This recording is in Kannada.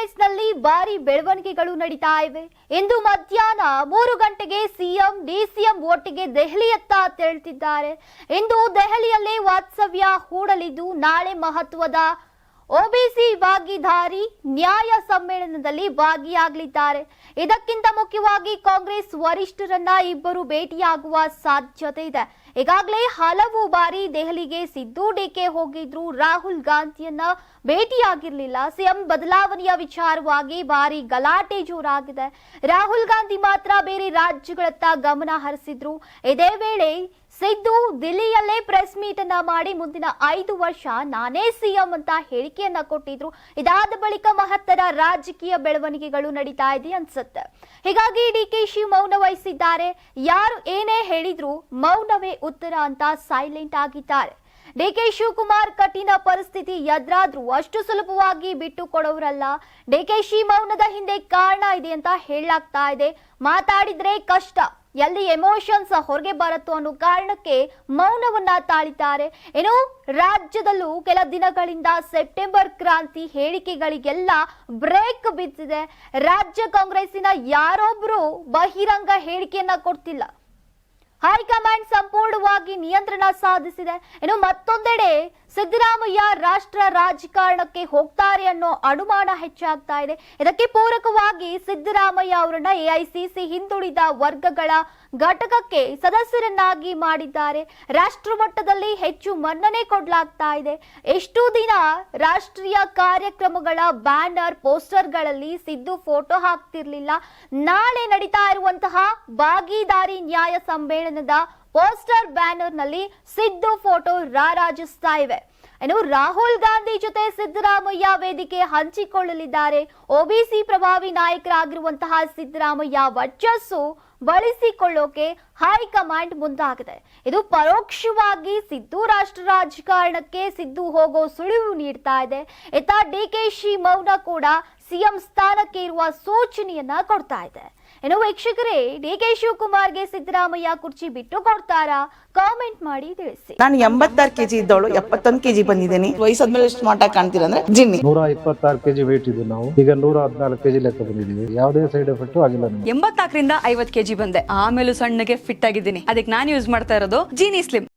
ಕಾಂಗ್ರೆಸ್ನಲ್ಲಿ ಭಾರಿ ಬೆಳವಣಿಗೆಗಳು ನಡೀತಾ ಇವೆ. ಇಂದು ಮಧ್ಯಾಹ್ನ ಮೂರು ಗಂಟೆಗೆ ಸಿಎಂ, ಡಿಸಿಎಂ ಒಟ್ಟಿಗೆ ದೆಹಲಿಯತ್ತ ತೆರಳುತ್ತಿದ್ದಾರೆ. ಇಂದು ದೆಹಲಿಯಲ್ಲೇ ವಾಸ್ತವ್ಯ ಹೂಡಲಿದ್ದು, ನಾಳೆ ಮಹತ್ವದ ಒಬಿಸಿ ಭಾಗಿದಾರಿ ನ್ಯಾಯ ಸಮ್ಮೇಳನದಲ್ಲಿ ಭಾಗಿಯಾಗಲಿದ್ದಾರೆ. ಇದಕ್ಕಿಂತ ಮುಖ್ಯವಾಗಿ ಕಾಂಗ್ರೆಸ್ ವರಿಷ್ಠರನ್ನ ಇಬ್ಬರು ಭೇಟಿಯಾಗುವ ಸಾಧ್ಯತೆ ಇದೆ. ಈಗಾಗಲೇ ಹಲವು ಬಾರಿ ದೆಹಲಿಗೆ ಸಿದ್ದು ಡಿಕೆ ಹೋಗಿದ್ರು ರಾಹುಲ್ ಗಾಂಧಿಯನ್ನ ಭೇಟಿಯಾಗಿರ್ಲಿಲ್ಲ. ಸಿಎಂ ಬದಲಾವಣೆಯ ವಿಚಾರವಾಗಿ ಭಾರಿ ಗಲಾಟೆ ಜೋರಾಗಿದೆ. ರಾಹುಲ್ ಗಾಂಧಿ ಮಾತ್ರ ಬೇರೆ ರಾಜ್ಯಗಳತ್ತ ಗಮನ ಹರಿಸಿದ್ರು. ಇದೇ ವೇಳೆ ಸಿದ್ದು ದಿಲ್ಲಿಯಲ್ಲೇ ಪ್ರೆಸ್ ಮೀಟ್ ಅನ್ನ ಮಾಡಿ ಮುಂದಿನ ಐದು ವರ್ಷ ನಾನೇ ಸಿಎಂ ಅಂತ ಹೇಳಿಕೆಯನ್ನ ಕೊಟ್ಟಿದ್ರು. ಇದಾದ ಬಳಿಕ ಮಹತ್ತರ ರಾಜಕೀಯ ಬೆಳವಣಿಗೆಗಳು ನಡೀತಾ ಇದೆ ಅನ್ಸುತ್ತೆ. ಹೀಗಾಗಿ ಡಿಕೆಶಿ ಮೌನ ವಹಿಸಿದ್ದಾರೆ. ಯಾರು ಏನೇ ಹೇಳಿದ್ರು ಮೌನವೇ ಉತ್ತರ ಅಂತ ಸೈಲೆಂಟ್ ಆಗಿದ್ದಾರೆ. ಡಿಕೆ ಶಿವಕುಮಾರ್ ಕಠಿಣ ಪರಿಸ್ಥಿತಿ ಎದುರಾದ್ರೂ ಅಷ್ಟು ಸುಲಭವಾಗಿ ಬಿಟ್ಟು ಕೊಡೋರಲ್ಲ. ಡಿಕೆಶಿ ಮೌನದ ಹಿಂದೆ ಕಾರಣ ಇದೆ ಅಂತ ಹೇಳಲಾಗ್ತಾ ಇದೆ. ಮಾತಾಡಿದ್ರೆ ಕಷ್ಟ. ಎಲ್ಲಿ ಎಮೋಷನ್ಸ್ ಹೊರಗೆ ಬರುತ್ತೋ ಅನ್ನೋ ಕಾರಣಕ್ಕೆ ಮೌನವನ್ನ ತಾಳಿದ್ದಾರೆ. ಏನು ರಾಜ್ಯದಲ್ಲೂ ಕೆಲ ದಿನಗಳಿಂದ ಸೆಪ್ಟೆಂಬರ್ ಕ್ರಾಂತಿ ಹೇಳಿಕೆಗಳಿಗೆಲ್ಲ ಬ್ರೇಕ್ ಬಿದ್ದಿದೆ. ರಾಜ್ಯ ಕಾಂಗ್ರೆಸ್ಸಿನ ಯಾರೊಬ್ರು ಬಹಿರಂಗ ಹೇಳಿಕೆಯನ್ನ ಕೊಡ್ತಿಲ್ಲ. ಹೈಕಮಾಂಡ್ ಸಂಪೂರ್ಣವಾಗಿ ನಿಯಂತ್ರಣ ಸಾಧಿಸಿದೆ. ಇನ್ನು ಮತ್ತೊಂದೆಡೆ ಸಿದ್ದರಾಮಯ್ಯ ರಾಷ್ಟ್ರ ರಾಜಕಾರಣಕ್ಕೆ ಹೋಗ್ತಾರೆ ಅನ್ನೋ ಅನುಮಾನ ಹೆಚ್ಚಾಗ್ತಾ ಇದೆ. ಇದಕ್ಕೆ ಪೂರಕವಾಗಿ ಸಿದ್ದರಾಮಯ್ಯ ಅವರನ್ನ ಎಐಸಿಸಿ ಹಿಂದುಳಿದ ವರ್ಗಗಳ ಘಟಕಕ್ಕೆ ಸದಸ್ಯರನ್ನಾಗಿ ಮಾಡಿದ್ದಾರೆ. ರಾಷ್ಟ್ರ ಮಟ್ಟದಲ್ಲಿ ಹೆಚ್ಚು ಮನ್ನಣೆ ಕೊಡಲಾಗ್ತಾ ಇದೆ. ಎಷ್ಟು ದಿನ ರಾಷ್ಟ್ರೀಯ ಕಾರ್ಯಕ್ರಮಗಳ ಬ್ಯಾನರ್, ಪೋಸ್ಟರ್ಗಳಲ್ಲಿ ಸಿದ್ದು ಫೋಟೋ ಹಾಕ್ತಿರ್ಲಿಲ್ಲ. ನಾಳೆ ನಡೀತಾ ಇರುವಂತಹ ಭಾಗಿದಾರಿ ನ್ಯಾಯ ಸಮ್ಮೇಳನದ ಪೋಸ್ಟರ್ ಬ್ಯಾನರ್ನಲ್ಲಿ ಸಿದ್ದು ಫೋಟೋ ರಾರಾಜಿಸ್ತಾ ಇವೆ ಇನ್ನು ರಾಹುಲ್ ಗಾಂಧಿ ಜೊತೆ ಸಿದ್ದರಾಮಯ್ಯ ವೇದಿಕೆ ಹಂಚಿಕೊಳ್ಳಲಿದ್ದಾರೆ. ಒಬಿಸಿ ಪ್ರಭಾವಿ ನಾಯಕರಾಗಿರುವಂತಹ ಸಿದ್ದರಾಮಯ್ಯ ವರ್ಚಸ್ಸು ಬಳಸಿಕೊಳ್ಳೋಕೆ ಹೈಕಮಾಂಡ್ ಮುಂದಾಗಿದೆ. ಇದು ಪರೋಕ್ಷವಾಗಿ ಸಿದ್ದು ರಾಷ್ಟ್ರ ರಾಜಕಾರಣಕ್ಕೆ ಸಿದ್ದು ಹೋಗೋ ಸುಳಿವು ನೀಡ್ತಾ ಇದೆ. ಇತ್ತ ಶಿ ಮೌನ ಕೂಡ ಸಿಎಂ ಸ್ಥಾನಕ್ಕೆ ಇರುವ ಸೂಚನೆಯನ್ನ ಕೊಡ್ತಾ ಇದೆ. ಏನೋ ವೀಕ್ಷಕರೇ ಡಿಕೆ ಶಿವಕುಮಾರ್ಗೆ ಸಿದ್ದರಾಮಯ್ಯ ಕುರ್ಚಿ ಬಿಟ್ಟು ಕೊಡ್ತಾರಾ? ಕಾಮೆಂಟ್ ಮಾಡಿ ತಿಳಿಸಿ. ನಾನು ಎಂಬತ್ತಾರು ಕೆಜಿ ಇದ್ದವಳು ಎಪ್ಪತ್ತೊಂದು ಕೆಜಿ ಬಂದಿದ್ದೀನಿ. ವಯಸ್ಸಾದ್ಮೇಲೆ ಎಷ್ಟು ಮಾಟ ಕಾಣ್ತೀರಾ ಅಂದ್ರೆ ಜಿನ್ನಿ. ನೂರ ಇಪ್ಪತ್ತಾರು ಕೆಜಿ ವೇಟ್ ಇದ್ದು ನಾವು. ಈಗ ನೂರ ಹದಿನಾಲ್ಕು ಕೆಜಿ ಲೆಕ್ಕ ಬಂದಿದ್ದೀವಿ. ಯಾವುದೇ ಸೈಡ್ ಎಫೆಕ್ಟ್ ಆಗಿಲ್ಲ ನಮಗೆ. ಎಂಬತ್ನಾಲ್ಕರಿಂದ ಐವತ್ ಕೆಜಿ ಬಂದೆ. ಆಮೇಲೆ ಸಣ್ಣಗೆ ಫಿಟ್ ಆಗಿದ್ದೀನಿ. ಅದಕ್ಕೆ ನಾನು ಯೂಸ್ ಮಾಡ್ತಾ ಇರೋದು ಜೀನಿ ಸ್ಲಿಮ್